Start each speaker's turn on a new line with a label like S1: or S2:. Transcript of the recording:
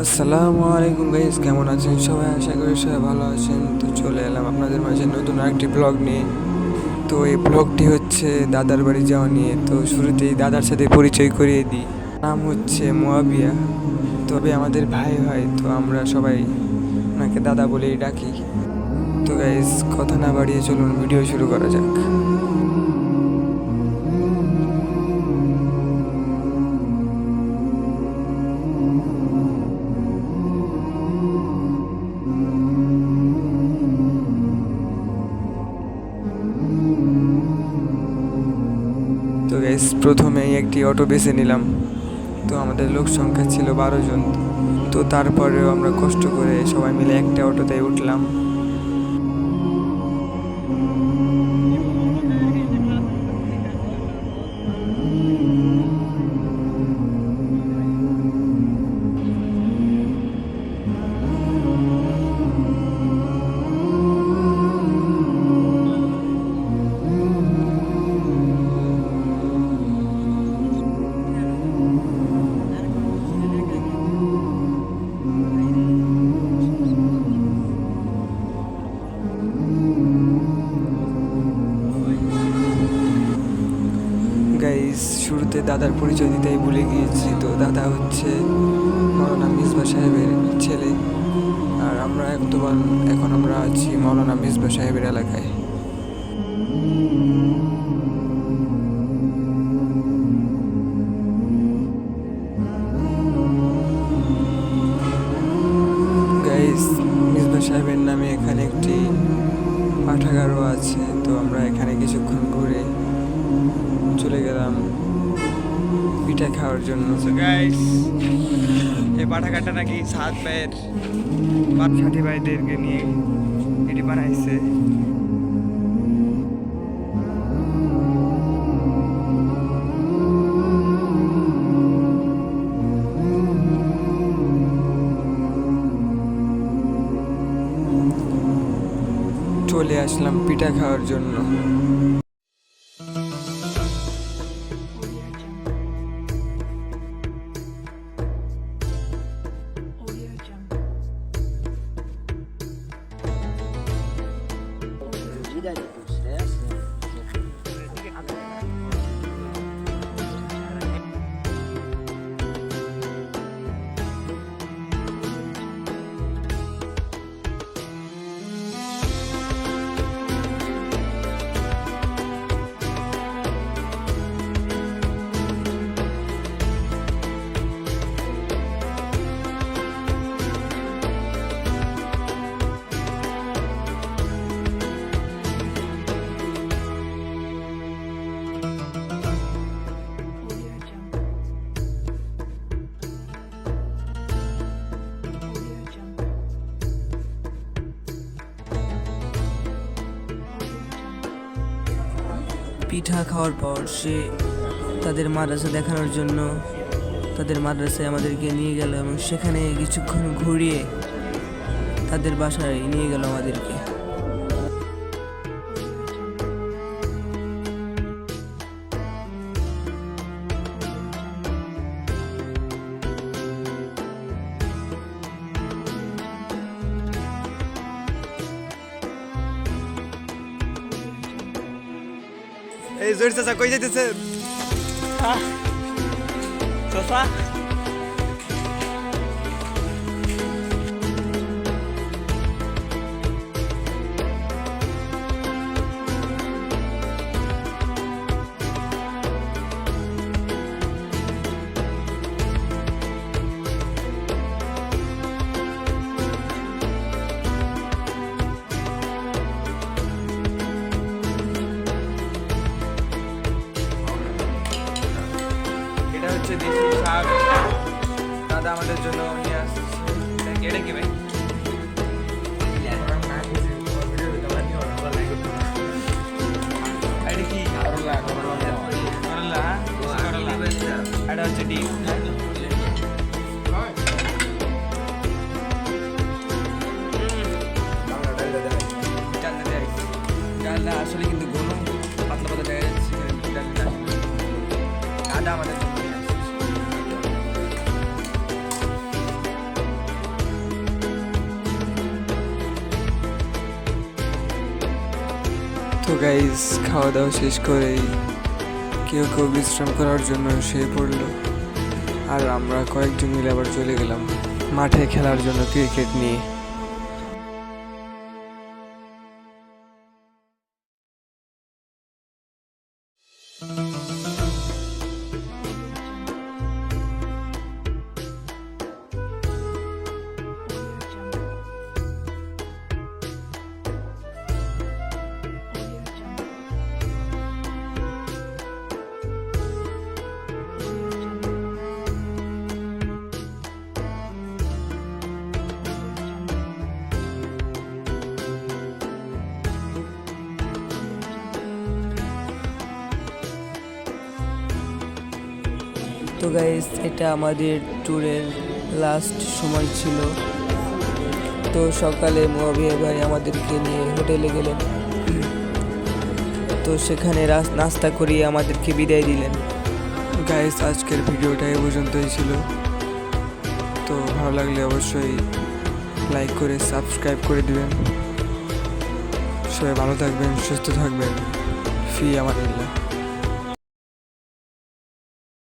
S1: আসসালামু আলাইকুম গাইস কেমন আছেন সবাই? আশা করি সবাই ভালো আছেন। তো চলে এলাম আপনাদের মাঝে নতুন আরেকটি ব্লগ নিয়ে। তো এই ব্লগটি হচ্ছে দাদার বাড়ি যাওয়া নিয়ে। তো শুরুতেই দাদার সাথে পরিচয় করিয়ে দিই। নাম হচ্ছে মোয়াবিয়া। তবে আমাদের ভাই হয়, তো আমরা সবাই ওনাকে দাদা বলেই ডাকি। তো গাইস কথা না বাড়িয়ে চলুন ভিডিও শুরু করা যাক। গাইস প্রথমেই একটি অটো বেছে নিলাম। তো আমাদের লোক সংখ্যা ছিল বারো জন। তো তারপরেও আমরা কষ্ট করে সবাই মিলে একটা অটোতে উঠলাম। গাইস, শুরুতে দাদার পরিচয় দিতেই ভুলে গিয়েছি। তো দাদা হচ্ছে মৌলানা মিসবা সাহেবের ছেলে। আর আমরা একদম এখন আমরা আছি মৌলানা মিসবা সাহেবের এলাকায়। সাহেবের নামে এখানে একটি পাঠাগারও আছে। তো আমরা এখানে কিছুক্ষণ ঘুরে চলে গেলাম পিঠা খাওয়ার জন্য।
S2: এই পাঠাঘাটটা নাকি সাত ভাইয়ের সাথী ভাইদেরকে নিয়ে এটি বানাইছে।
S1: চলে আসলাম পিঠা খাওয়ার জন্য।
S3: পিঠা খাওয়ার পর সে তাদের মাদ্রাসা দেখানোর জন্য তাদের মাদ্রাসায় আমাদেরকে নিয়ে গেল এবং সেখানে কিছুক্ষণ ঘুরিয়ে তাদের বাসায় নিয়ে গেল আমাদেরকে।
S2: এই জোর চাচা কই হচ্ছে দেশি শাক দাদা আমাদের জন্য নিয়ে আসছে। এটা কি- এটা কি ভাই? এটা কি? করলা করলা করলা এটা হচ্ছে ডিম। ডালটা দেয় ডালটা আসলে কিন্তু
S1: তো গাইজ খাওয়া দাওয়া শেষ করেই কেউ কেউ বিশ্রাম করার জন্য শুয়ে পড়ল। আর আমরা কয়েকজন মিলে আবার চলে গেলাম মাঠে খেলার জন্য ক্রিকেট নিয়ে।
S3: তো গাইস এটা আমাদের ট্যুরের লাস্ট সময় ছিল। তো সকালে মুয়াবিয়া ভাই আমাদেরকে নিয়ে হোটেলে গেলেন। তো সেখানে নাস্তা করিয়ে আমাদেরকে বিদায় দিলেন।
S1: গাইস আজকের ভিডিওটা এ পর্যন্তই ছিল। তো ভালো লাগলে অবশ্যই লাইক করে সাবস্ক্রাইব করে দিবেন। সবাই ভালো থাকবেন, সুস্থ থাকবেন। ফি আমাদের।